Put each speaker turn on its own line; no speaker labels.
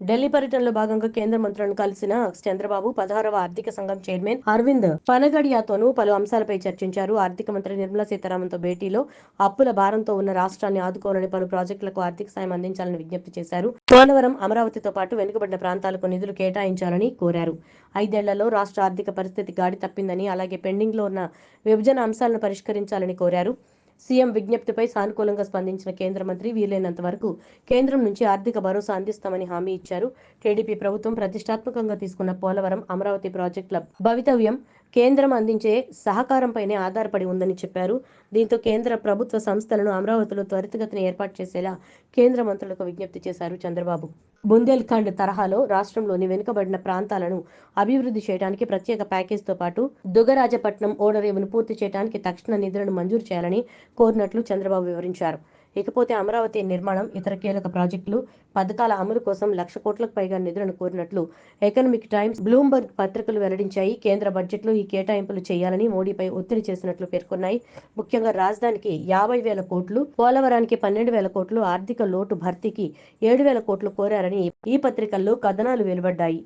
ఢిల్లీ పర్యటనలో భాగంగా కేంద్ర మంత్రులను కలిసిన చంద్రబాబు పదహారవ ఆర్థిక సంఘం చైర్మన్ అరవింద్ పనగడియాతోనూ పలు అంశాలపై చర్చించారు. ఆర్థిక మంత్రి నిర్మలా సీతారామన్తో భేటీలో అప్పుల భారంతో ఉన్న రాష్ట్రాన్ని ఆదుకోవాలని పలు ప్రాజెక్టులకు ఆర్థిక సాయం అందించాలని విజ్ఞప్తి చేశారు. పోలవరం అమరావతితో పాటు వెనుకబడిన ప్రాంతాలకు నిధులు కేటాయించాలని కోరారు. ఐదేళ్ళలో రాష్ట్ర ఆర్థిక పరిస్థితి గాడి తప్పిందని అలాగే పెండింగ్లో ఉన్న విభజన అంశాలను పరిష్కరించాలని కోరారు. సీఎం విజ్ఞప్తిపై సానుకూలంగా స్పందించిన కేంద్ర మంత్రి వీలైనంత వరకు కేంద్రం నుంచి ఆర్థిక భరోసా అందిస్తామని హామీ ఇచ్చారు. టీడీపీ ప్రభుత్వం ప్రతిష్టాత్మకంగా తీసుకున్న పోలవరం అమరావతి ప్రాజెక్టుల భవితవ్యం కేంద్రం అందించే సహకారంపైనే ఆధారపడి ఉందని చెప్పారు. దీంతో కేంద్ర ప్రభుత్వ సంస్థలను అమరావతిలో త్వరితగతిన ఏర్పాటు చేసేలా కేంద్ర మంత్రులకు విజ్ఞప్తి చేశారు చంద్రబాబు. బుందేల్ఖండ్ తరహాలో రాష్ట్రంలోని వెనుకబడిన ప్రాంతాలను అభివృద్ధి చేయడానికి ప్రత్యేక ప్యాకేజీతో పాటు దుగరాజపట్నం ఓడరేవును పూర్తి చేయడానికి తక్షణ నిధులను మంజూరు చేయాలని కోరినట్లు చంద్రబాబు వివరించారు. ఇకపోతే అమరావతి నిర్మాణం ఇతర కీలక ప్రాజెక్టులు పథకాల అమలు కోసం లక్ష కోట్లకు పైగా నిధులను కోరినట్లు ఎకనామిక్ టైమ్స్ బ్లూంబర్గ్ పత్రికలు వెల్లడించాయి. కేంద్ర బడ్జెట్లో ఈ కేటాయింపులు చేయాలని మోడీపై ఒత్తిడి చేసినట్లు పేర్కొన్నాయి. ముఖ్యంగా రాజధానికి యాభై వేల కోట్లు పోలవరానికి పన్నెండు వేల కోట్లు ఆర్థిక లోటు భర్తీకి ఏడు వేల కోట్లు కోరారని ఈ పత్రికల్లో కథనాలు వెలువడ్డాయి.